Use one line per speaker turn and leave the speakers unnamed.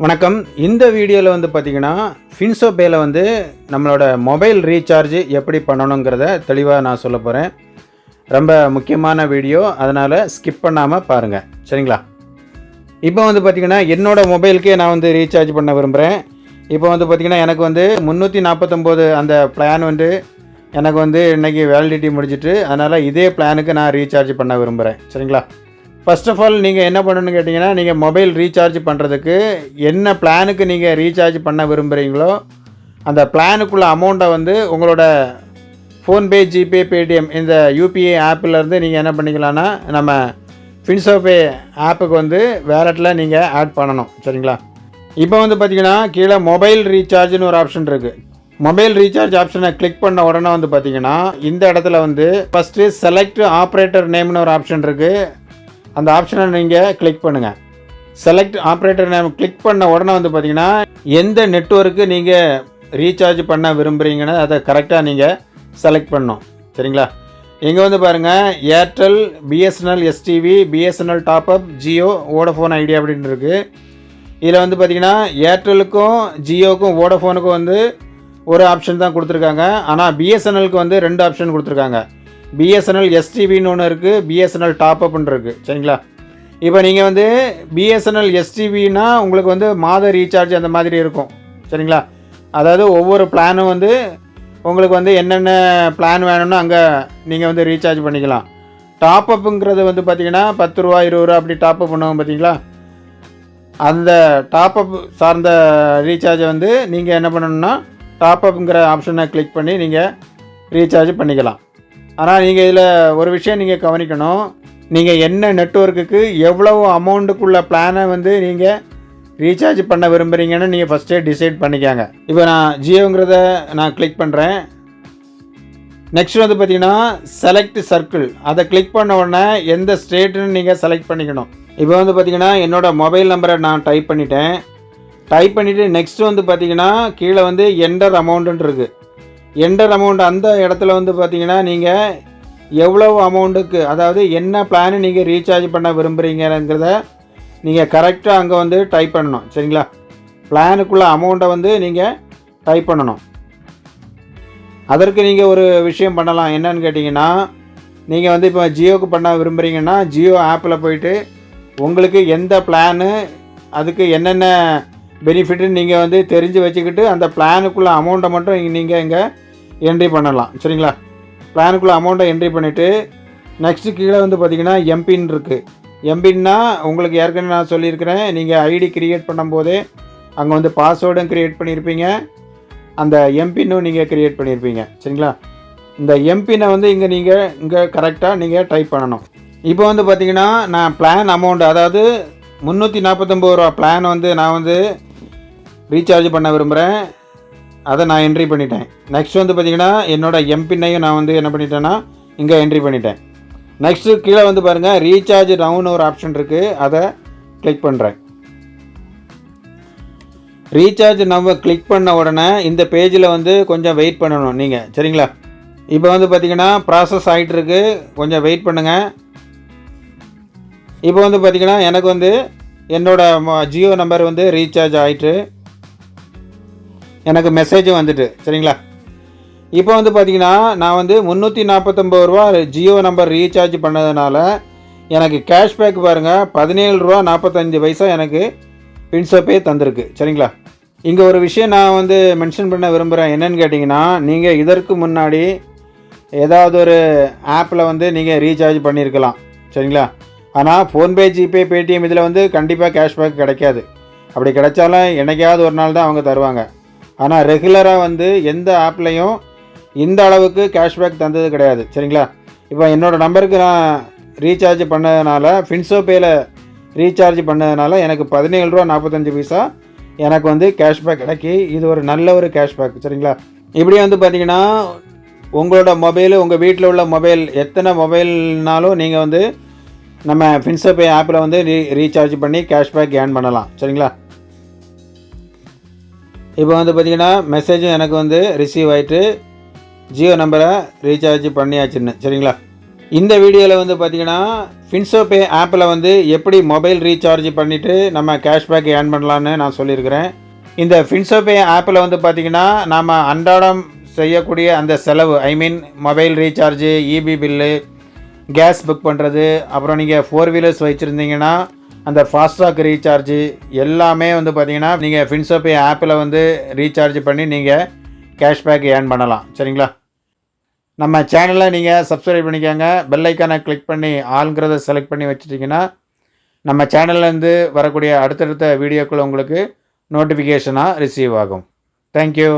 வணக்கம். இந்த வீடியோவில் வந்து பார்த்தீங்கன்னா ஃபின்சோ பேயில் வந்து நம்மளோட மொபைல் ரீசார்ஜ் எப்படி பண்ணணுங்கிறத தெளிவாக நான் சொல்ல போகிறேன் ரொம்ப முக்கியமான வீடியோ அதனால் ஸ்கிப் பண்ணாமல் பாருங்கள் சரிங்களா? இப்போ வந்து பார்த்திங்கன்னா என்னோடய மொபைலுக்கே நான் வந்து ரீசார்ஜ் பண்ண விரும்புகிறேன் இப்போ வந்து பார்த்திங்கன்னா எனக்கு வந்து முந்நூற்றி நாற்பத்தொம்போது அந்த பிளான் வந்து எனக்கு வந்து இன்றைக்கி வேலிடிட்டி முடிஞ்சிட்டு அதனால் இதே பிளானுக்கு நான் ரீசார்ஜ் பண்ண விரும்புகிறேன் சரிங்களா? ஃபர்ஸ்ட் ஆஃப் ஆல் நீங்கள் என்ன பண்ணணும்னு கேட்டிங்கன்னா நீங்கள் மொபைல் ரீசார்ஜ் பண்ணுறதுக்கு என்ன பிளானுக்கு நீங்கள் ரீசார்ஜ் பண்ண விரும்புகிறீங்களோ அந்த பிளானுக்குள்ள அமௌண்ட்டை வந்து உங்களோட ஃபோன்பே ஜிபே பேடிஎம் இந்த யூபிஐ ஆப்பிலேருந்து நீங்கள் என்ன பண்ணிக்கலாம்னா நம்ம ஃபின்சோபே ஆப்புக்கு வந்து வேலெட்டில் நீங்கள் ஆட் பண்ணணும். சரிங்களா? இப்போ வந்து பார்த்தீங்கன்னா கீழே மொபைல் ரீசார்ஜ்னு ஒரு ஆப்ஷன் இருக்குது மொபைல் ரீசார்ஜ் ஆப்ஷனை கிளிக் பண்ண உடனே வந்து பார்த்தீங்கன்னா இந்த இடத்துல வந்து ஃபஸ்ட்டு செலக்ட் ஆப்ரேட்டர் நேம்னு ஒரு ஆப்ஷன் இருக்குது அந்த ஆப்ஷனை நீங்கள் கிளிக் பண்ணுங்கள் செலக்ட் ஆப்ரேட்டர் நேம் கிளிக் பண்ண உடனே வந்து பார்த்தீங்கன்னா எந்த நெட்வொர்க்கு நீங்கள் ரீசார்ஜ் பண்ண விரும்புகிறீங்கன்னு அதை கரெக்டாக நீங்கள் செலக்ட் பண்ணணும். சரிங்களா? இங்கே வந்து பாருங்கள் Airtel BSNL STV BSNL top up Jio Vodafone Idea அப்படின்னு இருக்குது இதில் வந்து பார்த்தீங்கன்னா ஏர்டெலுக்கும் ஜியோக்கும் வோடஃபோனுக்கும் வந்து ஒரு ஆப்ஷன் தான் கொடுத்துருக்காங்க. ஆனால் பிஎஸ்என்எலுக்கு வந்து ரெண்டு ஆப்ஷன் கொடுத்துருக்காங்க. பிஎஸ்என்எல் எஸ்டிவின்னு ஒன்று இருக்குது பிஎஸ்என்எல் டாப்அப்னு இருக்குது சரிங்களா? இப்போ நீங்கள் வந்து பிஎஸ்என்எல் எஸ்டிவினா உங்களுக்கு வந்து மாத ரீசார்ஜ் அந்த மாதிரி இருக்கும். சரிங்களா? அதாவது ஒவ்வொரு பிளானும் வந்து உங்களுக்கு வந்து என்னென்ன பிளான் வேணும்னு அங்கே நீங்கள் வந்து ரீசார்ஜ் பண்ணிக்கலாம். டாப்அப்புங்கிறது வந்து பார்த்தீங்கன்னா பத்து ரூபா இருபது ரூபா அப்படி டாப்அப் பண்ணுவோம் பார்த்தீங்களா அந்த டாப்அப் சார்ந்த ரீசார்ஜை வந்து நீங்கள் என்ன பண்ணணும்னா டாப்அப்புங்கிற ஆப்ஷனை கிளிக் பண்ணி நீங்கள் ரீசார்ஜ் பண்ணிக்கலாம். ஆனால் நீங்கள் இதில் ஒரு விஷயம் நீங்கள் கவனிக்கணும். நீங்கள் என்ன நெட்வொர்க்குக்கு எவ்வளவு அமௌண்ட்டுக்குள்ள பிளானை வந்து நீங்கள் ரீசார்ஜ் பண்ண விரும்புகிறீங்கன்னு நீங்கள் ஃபஸ்ட்டே டிசைட் பண்ணிக்காங்க. இப்போ நான் ஜியோங்கிறத நான் கிளிக் பண்ணுறேன் நெக்ஸ்ட் வந்து பார்த்தீங்கன்னா செலக்ட் சர்க்கிள் அதை கிளிக் பண்ண உடனே எந்த ஸ்டேட்டுன்னு நீங்கள் செலக்ட் பண்ணிக்கணும். இப்போ வந்து பார்த்தீங்கன்னா என்னோடய மொபைல் நம்பரை நான் டைப் பண்ணிட்டேன். டைப் பண்ணிவிட்டு நெக்ஸ்ட் வந்து பார்த்திங்கன்னா கீழே வந்து என்டர் அமௌண்ட்டுன்னு இருக்குது என்டர் அமௌண்ட் அந்த இடத்துல வந்து பார்த்தீங்கன்னா நீங்கள் எவ்வளவு அமௌண்ட்டுக்கு அதாவது என்ன பிளானு நீங்கள் ரீசார்ஜ் பண்ண விரும்புகிறீங்கிறத நீங்கள் கரெக்டாக அங்கே வந்து டைப் பண்ணணும். சரிங்களா? பிளானுக்குள்ளே அமௌண்ட்டை வந்து நீங்கள் டைப் பண்ணணும். அதற்கு நீங்கள் ஒரு விஷயம் பண்ணலாம். என்னன்னு கேட்டிங்கன்னா நீங்கள் வந்து இப்போ ஜியோக்கு பண்ண விரும்புகிறீங்கன்னா ஜியோ ஆப்பில் போயிட்டு உங்களுக்கு எந்த பிளானு அதுக்கு என்னென்ன பெனிஃபிட்டுன்னு நீங்கள் வந்து தெரிஞ்சு வச்சுக்கிட்டு அந்த பிளானுக்குள்ள அமௌண்ட்டை மட்டும் நீங்கள் இங்கே என்ட்ரி பண்ணலாம். சரிங்களா? பிளானுக்குள்ளே அமௌண்ட்டை என்ட்ரி பண்ணிவிட்டு நெக்ஸ்ட்டு கீழே வந்து பார்த்தீங்கன்னா எம்பின் இருக்குது எம்பின்னா உங்களுக்கு ஏற்கனவே நான் சொல்லியிருக்கிறேன். நீங்கள் ஐடி கிரியேட் பண்ணும்போதே அங்கே வந்து பாஸ்வேர்டும் க்ரியேட் பண்ணியிருப்பீங்க. அந்த எம்பின்னும் நீங்கள் க்ரியேட் பண்ணியிருப்பீங்க. சரிங்களா? இந்த எம்பினை வந்து இங்கே நீங்கள் இங்கே கரெக்டாக நீங்கள் டைப் பண்ணணும். இப்போ வந்து பார்த்திங்கன்னா நான் பிளான் அமௌண்ட் அதாவது முந்நூற்றி நாற்பத்தொம்பது ரூபா பிளான் வந்து நான் வந்து ரீசார்ஜ் பண்ண விரும்புகிறேன் அதை நான் என்ட்ரி பண்ணிட்டேன். நெக்ஸ்ட் வந்து பார்த்தீங்கன்னா என்னோடய எம்பின்னையும் நான் வந்து என்ன பண்ணிட்டேன்னா இங்கே என்ட்ரி பண்ணிட்டேன். நெக்ஸ்ட்டு கீழே வந்து பாருங்கள் ரீசார்ஜ் டவுன் ஒரு ஆப்ஷன் இருக்குது அதை கிளிக் பண்ணுறேன் ரீசார்ஜ் நம்ம கிளிக் பண்ண உடனே இந்த பேஜில் வந்து கொஞ்சம் வெயிட் பண்ணணும் நீங்கள் சரிங்களா? இப்போ வந்து பார்த்தீங்கன்னா ப்ராசஸ் ஆகிட்டுருக்கு கொஞ்சம் வெயிட் பண்ணுங்கள் இப்போ வந்து பார்த்தீங்கன்னா எனக்கு வந்து என்னோடய ம- ஜியோ நம்பர் வந்து ரீசார்ஜ் ஆகிட்டு எனக்கு மெசேஜும் வந்துட்டு சரிங்களா? இப்போ வந்து பார்த்தீங்கன்னா நான் வந்து முந்நூற்றி நாற்பத்தொம்பது ரூபா ஜியோ நம்பர் ரீசார்ஜ் பண்ணதுனால எனக்கு கேஷ்பேக் பாருங்கள் பதினேழு ரூபா நாற்பத்தஞ்சு பைசா எனக்கு பின்சப்பே தந்திருக்கு சரிங்களா? இங்கே ஒரு விஷயம் நான் வந்து மென்ஷன் பண்ண விரும்புகிறேன் என்னென்னு கேட்டிங்கன்னா நீங்கள் இதற்கு முன்னாடி ஏதாவது ஒரு ஆப்பில் வந்து நீங்கள் ரீசார்ஜ் பண்ணியிருக்கலாம் சரிங்களா? ஆனால் ஃபோன்பே ஜிபே பேடிஎம் இதில் வந்து கண்டிப்பாக கேஷ்பேக் கிடைக்காது. அப்படி கிடைச்சாலும் என்னைக்காவது ஒரு நாள் தான் அவங்க தருவாங்க. ஆனால் ரெகுலராக வந்து எந்த ஆப்லேயும் இந்த அளவுக்கு கேஷ்பேக் தந்தது கிடையாது. சரிங்களா? இப்போ என்னோடய நம்பருக்கு நான் ரீசார்ஜ் பண்ணதுனால ஃபின்சோ பேயில் ரீசார்ஜ் பண்ணதுனால எனக்கு பதினேழு ரூபா நாற்பத்தஞ்சு பைசா எனக்கு வந்து கேஷ்பேக் கிடைக்கி இது ஒரு நல்ல ஒரு கேஷ்பேக் சரிங்களா? இப்படி வந்து பார்த்தீங்கன்னா உங்களோட மொபைலு உங்கள் வீட்டில் உள்ள மொபைல் எத்தனை மொபைல்னாலும் நீங்கள் வந்து நம்ம ஃபின்சோபே ஆப்பில் வந்து ரீ ரீசார்ஜ் பண்ணி கேஷ்பேக் ஏர்ன் பண்ணலாம். சரிங்களா? இப்போ வந்து பார்த்தீங்கன்னா மெசேஜும் எனக்கு வந்து ரிசீவ் ஆகிட்டு ஜியோ நம்பரை ரீசார்ஜ் பண்ணியாச்சுன்னு சரிங்களா? இந்த வீடியோவில் வந்து பார்த்தீங்கன்னா ஃபின்சோபே ஆப்பில் வந்து எப்படி மொபைல் ரீசார்ஜ் பண்ணிவிட்டு நம்ம கேஷ்பேக் ஏர்ன் பண்ணலான்னு நான் சொல்லியிருக்கிறேன். இந்த ஃபின்சோபே ஆப்பில் வந்து பார்த்தீங்கன்னா நாம் அன்றாடம் செய்யக்கூடிய அந்த செலவு I mean mobile recharge EB bill gas book பண்ணுறது அப்புறம் நீங்கள் ஃபோர் வீலர்ஸ் வச்சுருந்தீங்கன்னா அந்த ஃபாஸ்ட்ராக் ரீசார்ஜு எல்லாமே வந்து பார்த்தீங்கன்னா நீங்கள் ஃபின்சோபே ஆப்பில் வந்து ரீசார்ஜ் பண்ணி நீங்கள் கேஷ்பேக் ஏர்ன் பண்ணலாம். சரிங்களா? நம்ம சேனலை நீங்கள் சப்ஸ்கிரைப் பண்ணிக்கோங்க. பெல்லைக்கானை கிளிக் பண்ணி ஆளுங்கிறத செலக்ட் பண்ணி வச்சுட்டிங்கன்னா நம்ம சேனல்லேருந்து வரக்கூடிய அடுத்தடுத்த வீடியோக்கள் உங்களுக்கு நோட்டிஃபிகேஷனாக ரிசீவ் ஆகும். தேங்க்யூ